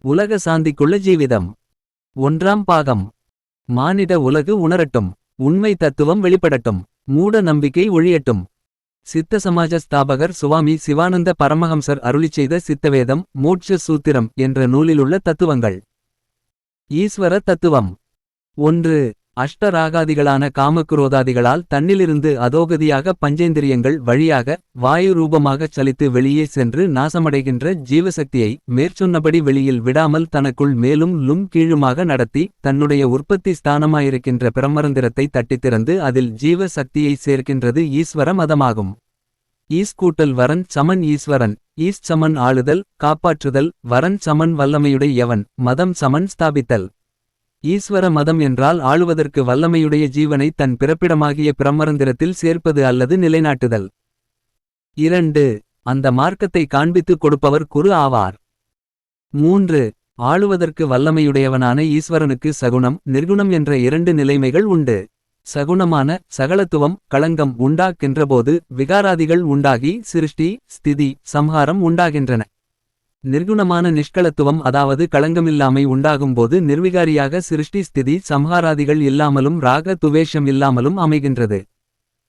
உலக சாந்திக்குள்ள ஜீவிதம். ஒன்றாம் பாகம். மானிட உலகு உணரட்டும். உண்மை தத்துவம் வெளிப்படட்டும். மூட நம்பிக்கை ஒழியட்டும். சித்த சமாஜ ஸ்தாபகர் சுவாமி சிவானந்த பரமஹம்சர் அருளிச் செய்த சித்தவேதம் மோட்ச சூத்திரம் என்ற நூலிலுள்ள தத்துவங்கள். ஈஸ்வர தத்துவம். ஒன்று. அஷ்டராகாதிகளான காமக்குரோதாதிகளால் தன்னிலிருந்து அதோகதியாக பஞ்சேந்திரியங்கள் வழியாக வாயு ரூபமாகச் சலித்து வெளியே சென்று நாசமடைகின்ற ஜீவசக்தியை மேற்சொன்னபடி வெளியில் விடாமல் தனக்குள் மேலும் லும் கீழுமாக நடத்தி தன்னுடைய உற்பத்தி ஸ்தானமாயிருக்கின்ற பிரமரந்திரத்தை தட்டித்திறந்து அதில் ஜீவ சக்தியை சேர்க்கின்றது ஈஸ்வர மதமாகும். ஈஸ்கூட்டல் வரன் சமன் ஈஸ்வரன் ஈஸ் சமன் ஆளுதல் காப்பாற்றுதல் வரன் சமன் வல்லமையுடைய எவன் மதம் சமன் ஸ்தாபித்தல். ஈஸ்வர மதம் என்றால் ஆளுவதற்கு வல்லமையுடைய ஜீவனை தன் பிறப்பிடமாகிய பிரம்மரந்திரத்தில் சேர்ப்பது அல்லது நிலைநாட்டுதல். இரண்டு அந்த மார்க்கத்தை காண்பித்துக் கொடுப்பவர் குரு ஆவார். மூன்று ஆளுவதற்கு வல்லமையுடையவனான ஈஸ்வரனுக்கு சகுணம் நிர்குணம் என்ற இரண்டு நிலைமைகள் உண்டு. சகுணமான சகலத்துவம் களங்கம் உண்டாக்கின்றபோது விகாராதிகள் உண்டாகி சிருஷ்டி ஸ்திதி சம்ஹாரம் உண்டாகின்றன. நிர்குணமான நிஷ்கலத்துவம் அதாவது களங்கமில்லாமை உண்டாகும்போது நிர்விகாரியாக சிருஷ்டி ஸ்திதி சம்ஹாராதிகள் இல்லாமலும் ராக துவேஷம் இல்லாமலும் அமைகின்றது.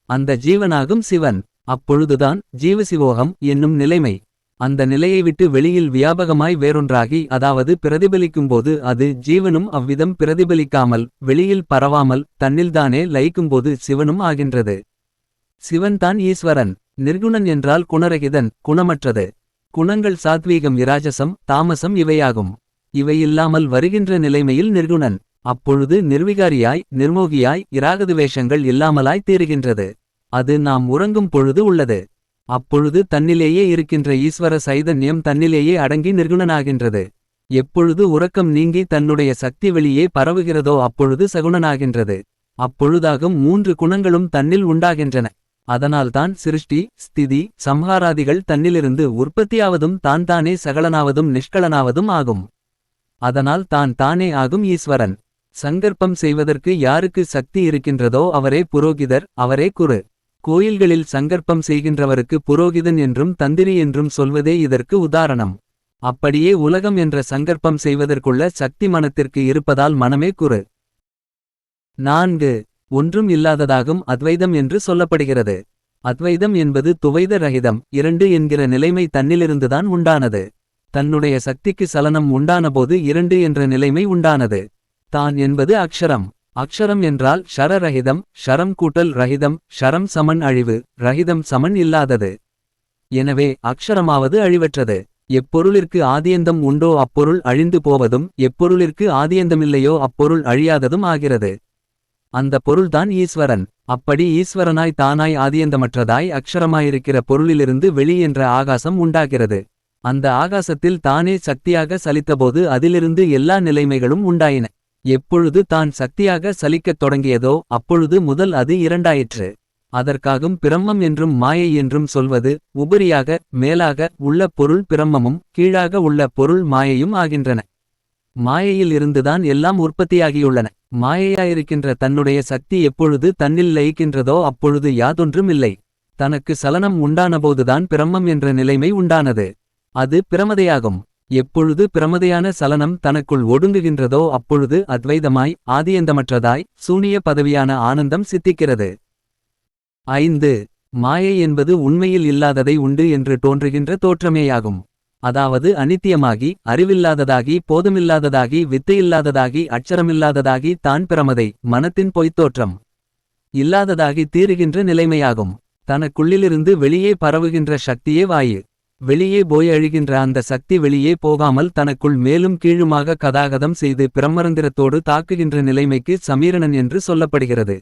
அந்த ஜீவனாகும் சிவன். அப்பொழுதுதான் ஜீவசிவோகம் என்னும் நிலைமை. அந்த நிலையை விட்டு வெளியில் வியாபகமாய் வேறொன்றாகி அதாவது பிரதிபலிக்கும்போது அது ஜீவனும் அவ்விதம் பிரதிபலிக்காமல் வெளியில் பரவாமல் தன்னில்தானே லயிக்கும்போது சிவனும் ஆகின்றது. சிவன்தான் ஈஸ்வரன். நிர்குணன் என்றால் குணரகிதன் குணமற்றது. குணங்கள் சாத்வீகம் இராஜசம் தாமசம் இவையாகும். இவையில்லாமல் வருகின்ற நிலைமையில் நிர்குணன். அப்பொழுது நிர்விகாரியாய் நிர்மோகியாய் இராகதுவேஷங்கள் இல்லாமலாய் தீருகின்றது. அது நாம் உறங்கும் பொழுது உள்ளது. அப்பொழுது தன்னிலேயே இருக்கின்ற ஈஸ்வர சைதன்யம் தன்னிலேயே அடங்கி நிர்குணனாகின்றது. எப்பொழுது உறக்கம் நீங்கி தன்னுடைய சக்தி வெளியே பரவுகிறதோ அப்பொழுது சகுணனாகின்றது. அப்பொழுதாகும் மூன்று குணங்களும் தன்னில் உண்டாகின்றன. அதனால்தான் சிருஷ்டி ஸ்திதி சம்ஹாராதிகள் தன்னிலிருந்து உற்பத்தியாவதும் தான் தானே சகலனாவதும் நிஷ்கலனாவதும் ஆகும். அதனால் தான் தானே ஆகும் ஈஸ்வரன். சங்கற்பம் செய்வதற்கு யாருக்கு சக்தி இருக்கின்றதோ அவரே புரோகிதர் அவரே குரு. கோயில்களில் சங்கற்பம் செய்கின்றவருக்கு புரோகிதன் என்றும் தந்திரி என்றும் சொல்வதே இதற்கு உதாரணம். அப்படியே உலகம் என்ற சங்கற்பம் செய்வதற்குள்ள சக்தி மனத்திற்கு இருப்பதால் மனமே குரு. நான்கு ஒன்றும் இல்லாததாகும் அத்வைதம் என்று சொல்லப்படுகிறது. அத்வைதம் என்பது துவைத ரகிதம் இரண்டு என்கிற நிலைமை தன்னிலிருந்துதான் உண்டானது. தன்னுடைய சக்திக்கு சலனம் உண்டானபோது இரண்டு என்ற நிலைமை உண்டானது. தான் என்பது அக்ஷரம். அக்ஷரம் என்றால் ஷரரகிதம் ஷரம் கூட்டல் ரகிதம் ஷரம் சமன் அழிவு ரகிதம் சமன் இல்லாதது. எனவே அக்ஷரமாவது அழிவற்றது. எப்பொருளிற்கு ஆதியந்தம் உண்டோ அப்பொருள் அழிந்து போவதும் எப்பொருளிற்கு ஆதியந்தமில்லையோ அப்பொருள் அழியாததும் ஆகிறது. அந்த பொருள்தான் ஈஸ்வரன். அப்படி ஈஸ்வரனாய் தானாய் ஆதியந்தமற்றதாய் அக்ஷரமாயிருக்கிற பொருளிலிருந்து வெளி என்ற ஆகாசம் உண்டாகிறது. அந்த ஆகாசத்தில் தானே சக்தியாக சலித்தபோது அதிலிருந்து எல்லா நிலைமைகளும் உண்டாயின. எப்பொழுது தான் சக்தியாக சலிக்கத் தொடங்கியதோ அப்பொழுது முதல் அது இரண்டாயிற்று. அதற்காகும் பிரம்மம் என்றும் மாயை என்றும் சொல்வது உபரியாக மேலாக உள்ள பொருள் பிரம்மமும் கீழாக உள்ள பொருள் மாயையும் ஆகின்றன. மாயையில் இருந்துதான் எல்லாம் உற்பத்தியாகியுள்ளன. மாயையாயிருக்கின்ற தன்னுடைய சக்தி எப்பொழுது தன்னில் லயிக்கின்றதோ அப்பொழுது யாதொன்றும் இல்லை தனக்கு சலனம் உண்டானபோதுதான் பிரம்மம் என்ற நிலைமை உண்டானது. அது பிரமதையாகும். எப்பொழுது பிரமதையான சலனம் தனக்குள் ஒடுங்குகின்றதோ அப்பொழுது அத்வைதமாய் ஆதியந்தமற்றதாய் சூனிய பதவியான ஆனந்தம் சித்திக்கிறது. ஐந்து. மாயை என்பது உண்மையில் இல்லாததை உண்டு என்று தோன்றுகின்ற தோற்றமேயாகும். அதாவது அனித்தியமாகி அறிவில்லாததாகி போதுமில்லாததாகி வித்தையில்லாததாகி அச்சரமில்லாததாகி தான் பிரமதை மனத்தின் பொய்த்தோற்றம். இல்லாததாகி தீருகின்ற நிலைமையாகும். தனக்குள்ளிலிருந்து வெளியே பரவுகின்ற சக்தியே வாயு. வெளியே போய் அழிகின்ற அந்த சக்தி வெளியே போகாமல் தனக்குள் மேலும் கீழுமாக கதாகதம் செய்து பிரம்மரந்திரத்தோடு தாக்குகின்ற நிலைமைக்கு சமீரணன் என்று சொல்லப்படுகிறது.